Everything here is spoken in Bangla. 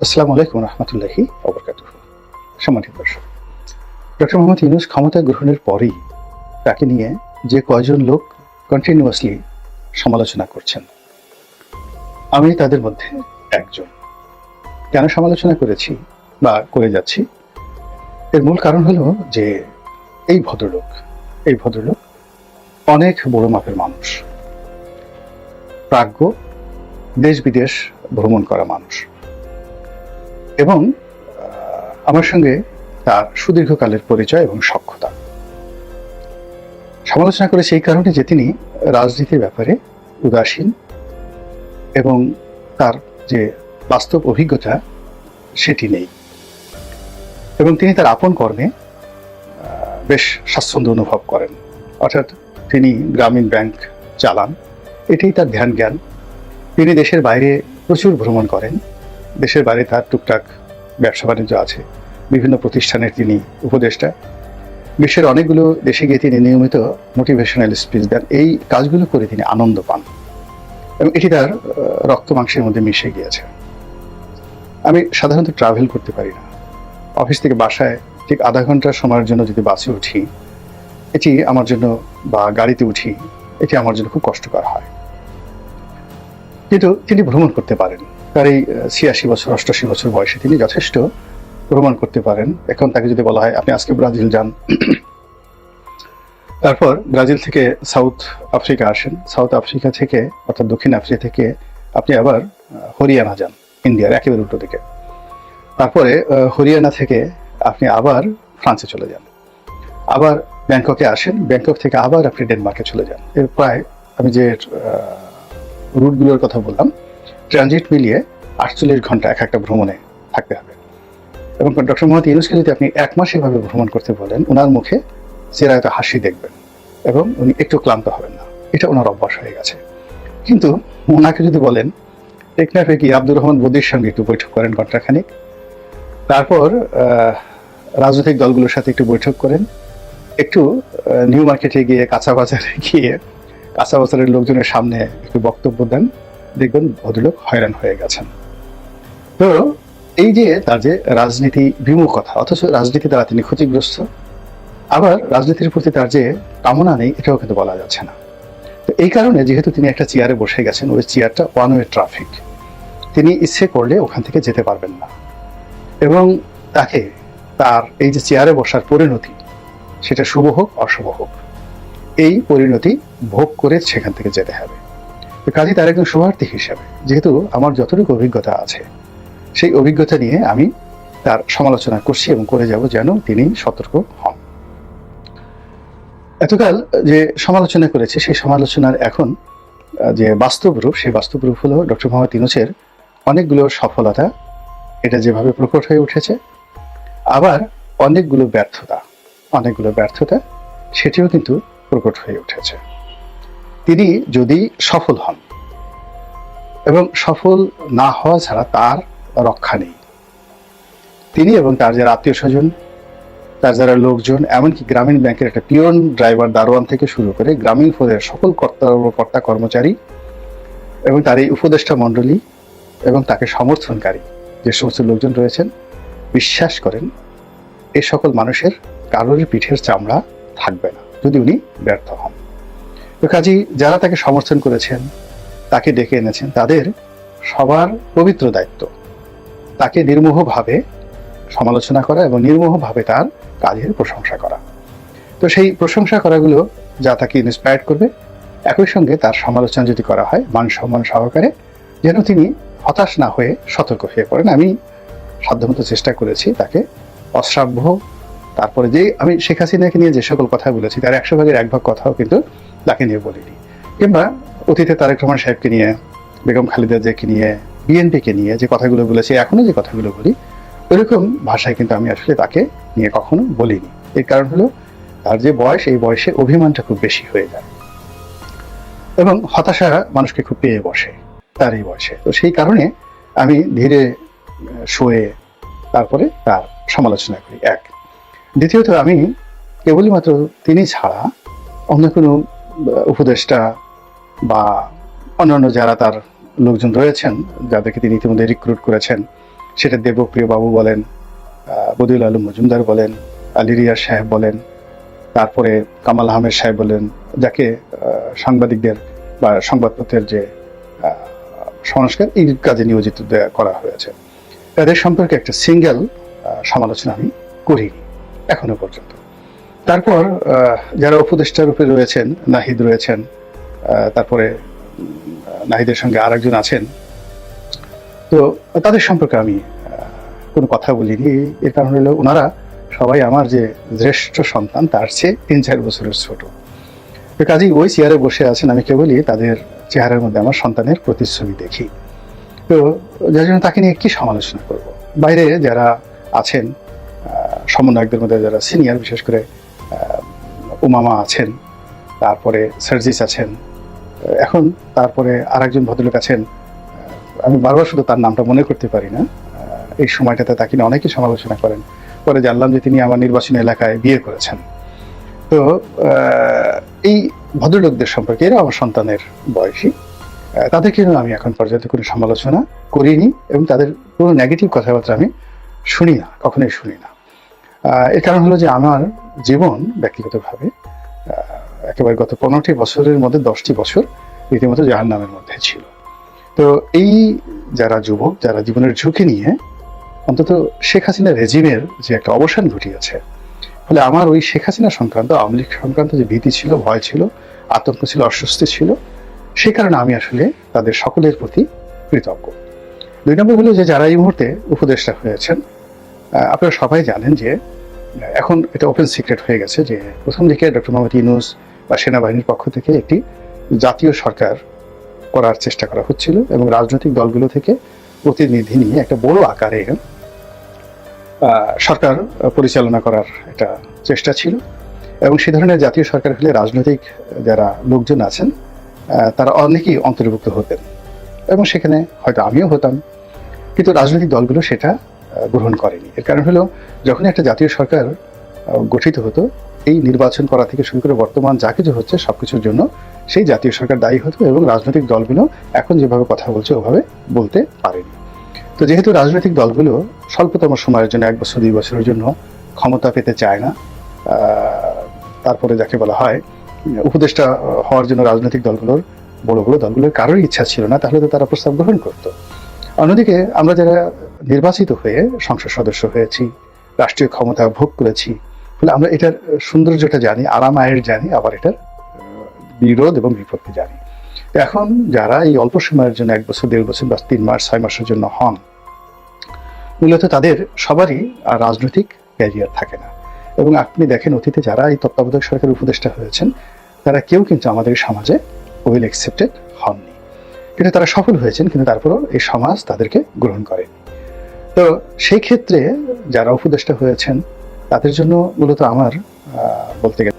আসসালামু আলাইকুম রহমতুল্লাহি অবরকাত সম্মানিত দর্শক, ডক্টর মোহাম্মদ ইউনুস ক্ষমতা গ্রহণের পরেই তাকে নিয়ে যে কয়জন লোক কন্টিনিউয়াসলি সমালোচনা করছেন, আমি তাদের মধ্যে একজন। কেন সমালোচনা করেছি বা করে যাচ্ছি? এর মূল কারণ হলো যে এই ভদ্রলোক এই ভদ্রলোক অনেক বড় মাপের মানুষ, প্রাজ্ঞ দেশ বিদেশ ভ্রমণ করা মানুষ। এবং আমার সঙ্গে তার সুদীর্ঘকালের পরিচয় এবং সক্ষতা সমালোচনা করে সেই কারণে যে তিনি রাজনীতির ব্যাপারে উদাসীন এবং তার যে বাস্তব অভিজ্ঞতা, সেটি নেই। এবং তিনি তার আপন কর্মে বেশ স্বাচ্ছন্দ্য অনুভব করেন। অর্থাৎ তিনি গ্রামীণ ব্যাংক চালান, এটাই তার ধ্যান জ্ঞান তিনি দেশের বাইরে প্রচুর ভ্রমণ করেন। দেশের বাইরে তার টুকটাক ব্যবসা বাণিজ্য আছে। বিভিন্ন প্রতিষ্ঠানের তিনি উপদেষ্টা। বিশ্বের অনেকগুলো দেশে গিয়ে তিনি নিয়মিত মোটিভেশনাল স্পিচ দেন। এই কাজগুলো করে তিনি আনন্দ পান। এবং এটি তার রক্ত মাংসের মধ্যে মিশে গিয়েছে। আমি সাধারণত ট্রাভেল করতে পারি না। অফিস থেকে বাসায় ঠিক আধা ঘণ্টা সময়ের জন্য যদি বাসে উঠি, এটি আমার জন্য বা গাড়িতে উঠি, এটি আমার জন্য খুব কষ্টকর হয়। কিন্তু তিনি ভ্রমণ করতে পারেন। তার এই ছিয়াশি বছর, অষ্টাশি বছর বয়সে তিনি যথেষ্ট ভ্রমণ করতে পারেন। এখন তাকে যদি বলা হয়, আপনি আজকে ব্রাজিল যান। তারপর ব্রাজিল থেকে সাউথ আফ্রিকা আসেন। সাউথ আফ্রিকা থেকে, অর্থাৎ দক্ষিণ আফ্রিকা থেকে আপনি আবার হরিয়ানা যান, ইন্ডিয়ার একেবারে উল্টো দিকে। তারপরে হরিয়ানা থেকে আপনি আবার ফ্রান্সে চলে যান। আবার ব্যাংককে আসেন, ব্যাংকক থেকে আবার আপনি ডেনমার্কে চলে যান। এর প্রায়, আমি যে রুটগুলোর কথা বললাম ট্রানজিট মিলিয়ে আটচল্লিশ ঘণ্টা এক একটা ভ্রমণে থাকতে হবে। এবং ডক্টর মোহাম্মদ ইউনুসকে যদি আপনি এক মাস এভাবে ভ্রমণ করতে বলেন ওনার মুখে চিরায়ত হাসি দেখবেন এবং উনি একটু ক্লান্ত হবেন না। এটা ওনার অভ্যাস হয়ে গেছে। কিন্তু ওনাকে যদি বলেন টেকনাফে কি আব্দুর রহমান বদির সঙ্গে একটু বৈঠক করেন ঘন্টাখানিক তারপর রাজনৈতিক দলগুলোর সাথে একটু বৈঠক করেন। একটু নিউ মার্কেটে গিয়ে, কাঁচা বাজারে গিয়ে, কাঁচা বাজারের লোকজনের সামনে একটু বক্তব্য দেন। দেখবেন ভদ্রলোক হয়রান হয়ে গেছেন। তো এই যে তার যে রাজনীতি বিমুখতা অথচ রাজনীতি দ্বারা তিনি ক্ষতিগ্রস্ত, আবার রাজনীতির প্রতি তার যে কামনা নেই, এটাও কিন্তু বলা যাচ্ছে না। তো এই কারণে যেহেতু তিনি একটা চেয়ারে বসে গেছেন, ওই চেয়ারটা ওয়ান ওয়ে ট্রাফিক। তিনি ইচ্ছে করলে ওখান থেকে যেতে পারবেন না। এবং তাকে তার এই যে চেয়ারে বসার পরিণতি, সেটা শুভ হোক, অশুভ হোক, এই পরিণতি ভোগ করে সেখান থেকে যেতে হবে। কাজী তার একজন শুভার্থী হিসাবে, যেহেতু আমার যতটুকু অভিজ্ঞতা আছে, সেই অভিজ্ঞতা নিয়ে আমি তার সমালোচনা করছি এবং করে যাব যেন তিনি সতর্ক হন। এতকাল যে সমালোচনা করেছে, সেই সমালোচনার এখন যে বাস্তব রূপ, সেই বাস্তব রূপ হলো ডক্টর মোহাম্মদ ইনুসের অনেকগুলো সফলতা, এটা যেভাবে প্রকট হয়ে উঠেছে, আবার অনেকগুলো ব্যর্থতা অনেকগুলো ব্যর্থতা, সেটিও কিন্তু প্রকট হয়ে উঠেছে। তিনি যদি সফল হন এবং সফল না হওয়া ছাড়া তার রক্ষা নেই। তিনি এবং তার যারা আত্মীয় স্বজন তার যারা লোকজন, এমনকি গ্রামীণ ব্যাংকের একটা পিয়ন ড্রাইভার দারোয়ান থেকে শুরু করে গ্রামীণ ফোনের সকল কর্তা কর্মচারী এবং তার এই উপদেষ্টা মণ্ডলী এবং তাকে সমর্থনকারী যে সমস্ত লোকজন রয়েছেন, বিশ্বাস করেন, এ সকল মানুষের কারোরই পিঠের চামড়া থাকবে না যদি উনি ব্যর্থ হন। তো কাজী যারা তাকে সমর্থন করেছেন, তাকে ডেকে এনেছেন, তাদের সবার পবিত্র দায়িত্ব। তাকে নির্মোহভাবে সমালোচনা করা এবং নির্মোহভাবে তার কাজের প্রশংসা করা। তো সেই প্রশংসা করাগুলো যা তাকে ইন্সপায়ার করবে, একই সঙ্গে তার সমালোচনা যদি করা হয়, মান সম্মান সহকারে যেন তিনি হতাশ না হয়ে সতর্ক হয়ে পড়েন। আমি সাধ্যমতো চেষ্টা করেছি তাকে অশ্রাব্য। তারপরে যে আমি শেখ হাসিনাকে নিয়ে যে সকল কথা বলেছি, তার একশো ভাগের এক ভাগ কথাও কিন্তু তাকে নিয়ে বলিনি। কিংবা অতীতে তারেক রহমান সাহেবকে নিয়ে, বেগম খালেদা জিয়াকে নিয়ে, বিএনপিকে নিয়ে যে কথাগুলো বলেছি, এখনও যে কথাগুলো বলি, ওইরকম ভাষায় কিন্তু আমি আসলে তাকে নিয়ে কখনো বলিনি। এর কারণ হলো, তার যে বয়স, এই বয়সে অভিমানটা খুব বেশি হয়ে যায়। এবং হতাশা মানুষকে খুব পেয়ে বসে তার এই বয়সে। তো সেই কারণে আমি ধীরে শুয়ে তারপরে তার সমালোচনা করি। এক। দ্বিতীয়ত আমি কেবলই মাত্র তিনি ছাড়া অন্য কোনো উপদেষ্টা বা অন্যান্য যারা তার লোকজন রয়েছেন, যাদেরকে তিনি ইতিমধ্যে রিক্রুট করেছেন, সেটা দেবপ্রিয় বাবু বলেন বদিউল আলম মজুমদার বলেন, আলী রিয়াজ সাহেব বলেন, তারপরে কামাল আহমেদ সাহেব বলেন, যাকে সাংবাদিকদের বা সংবাদপত্রের যে সংস্কার, এই কাজে নিয়োজিত করা হয়েছে। তাদের সম্পর্কে একটা সিঙ্গেল সমালোচনা আমি করিনি, এখনও পর্যন্ত। তারপর যারা উপদেষ্টা রূপে রয়েছেন, নাহিদ রয়েছেন তারপরে নাহিদের সঙ্গে আরেকজন আছেন। তো তাদের সম্পর্কে আমি কোনো কথা বলিনি। এর কারণ হলো ওনারা সবাই আমার যে জ্যেষ্ঠ সন্তান, তার চেয়ে তিন চার বছরের ছোট। তো কাজেই ওই চেয়ারে বসে আছেন আমি কেবলই তাদের চেহারার মধ্যে আমার সন্তানের প্রতিচ্ছবি দেখি। তো যার জন্য তাকে নিয়ে কি সমালোচনা করব? বাইরে যারা আছেন সমন্বয়কদের মধ্যে যারা সিনিয়র বিশেষ করে উমামা আছেন, তারপরে সার্জিস আছেন, এখন তারপরে আরেকজন ভদ্রলোক আছেন, আমি বারবার শুধু তার নামটা মনে করতে পারি না, এই সময়টাতে তাকে নিয়ে অনেকেই সমালোচনা করেন, পরে জানলাম যে তিনি আমার নির্বাচনী এলাকায় বিয়ে করেছেন। তো এই ভদ্রলোকদের সম্পর্কে এরা আমার সন্তানের বয়সী তাদেরকে আমি এখন পর্যন্ত কোনো সমালোচনা করিনি এবং তাদের কোনো নেগেটিভ কথাবার্তা আমি শুনি না, কখনোই শুনি না। এর কারণ হলো যে আমার জীবন ব্যক্তিগতভাবে একেবারে গত পনেরোটি বছরের মধ্যে দশটি বছর রীতিমতো জাহান নামের মধ্যে ছিল। তো এই যারা যুবক, যারা জীবনের ঝুঁকি নিয়ে অন্তত শেখ হাসিনা রেজিমের যে একটা অবসান ঘটিয়েছে, ফলে আমার ওই শেখ হাসিনা সংক্রান্ত, আওয়ামী লীগ সংক্রান্ত যে ভীতি ছিল, ভয় ছিল, আতঙ্ক ছিল, অস্বস্তি ছিল, সে কারণে আমি আসলে তাদের সকলের প্রতি কৃতজ্ঞ। দুই নম্বর হলো যে যারা এই মুহূর্তে উপদেষ্টা হয়েছেন আপনারা সবাই জানেন যে এখন এটা ওপেন সিক্রেট হয়ে গেছে যে প্রথম দিকে ডক্টর মোহাম্মদ ইউনুস বা সেনাবাহিনীর পক্ষ থেকে একটি জাতীয় সরকার করার চেষ্টা করা হচ্ছিল এবং রাজনৈতিক দলগুলো থেকে প্রতিনিধি নিয়ে একটা বড় আকারে সরকার পরিচালনা করার একটা চেষ্টা ছিল। এবং সে ধরনের জাতীয় সরকার হলে রাজনৈতিক যারা লোকজন আছেন তারা অনেকেই অন্তর্ভুক্ত হতেন। এবং সেখানে হয়তো আমিও হতাম। কিন্তু রাজনৈতিক দলগুলো সেটা গ্রহণ করেনি। এর কারণ হলো যখন একটা জাতীয় সরকার গঠিত হতো, এই নির্বাচন করা থেকে শুরু করে বর্তমান যা কিছু হচ্ছে সবকিছুর জন্য সেই জাতীয় সরকার দায়ী হতো এবং রাজনৈতিক দলগুলো এখন যেভাবে কথা বলছে, ওভাবে বলতে পারেনি। তো যেহেতু রাজনৈতিক দলগুলো স্বল্পতম সময়ের জন্য, এক বছর, দুই বছরের জন্য ক্ষমতা পেতে চায় না তারপরে যাকে বলা হয়, উপদেষ্টা হওয়ার জন্য রাজনৈতিক দলগুলোর, বড় বড় দলগুলোর কারোর ইচ্ছা ছিল না, তাহলে তো তারা প্রস্তাব গ্রহণ করতো। অন্যদিকে আমরা যারা নির্বাচিত হয়ে সংসদ সদস্য হয়েছি, রাষ্ট্রীয় ক্ষমতা ভোগ করেছি, ফলে আমরা এটার সৌন্দর্যটা জানি, আরাম আয়ের জানি, আবার এটার বিরোধ এবং বিপত্তি জানি। এখন যারা এই অল্প সময়ের জন্য, এক বছর, দেড় বছর বা তিন মাস, ছয় মাসের জন্য হন, মূলত তাদের সবারই আর রাজনৈতিক ক্যারিয়ার থাকে না। এবং আপনি দেখেন, অতীতে যারা এই তত্ত্বাবধায়ক সরকারের উপদেষ্টা হয়েছেন, তারা কেউ কিন্তু আমাদের সমাজে ওয়েল অ্যাকসেপ্টেড হননি। কিন্তু তারা সফল হয়েছেন, কিন্তু তারপরও এই সমাজ তাদেরকে গ্রহণ করে। তো সেই ক্ষেত্রে যারা উপদেষ্টা হয়েছেন, তাদের জন্য মূলত আমার বলতে গেলে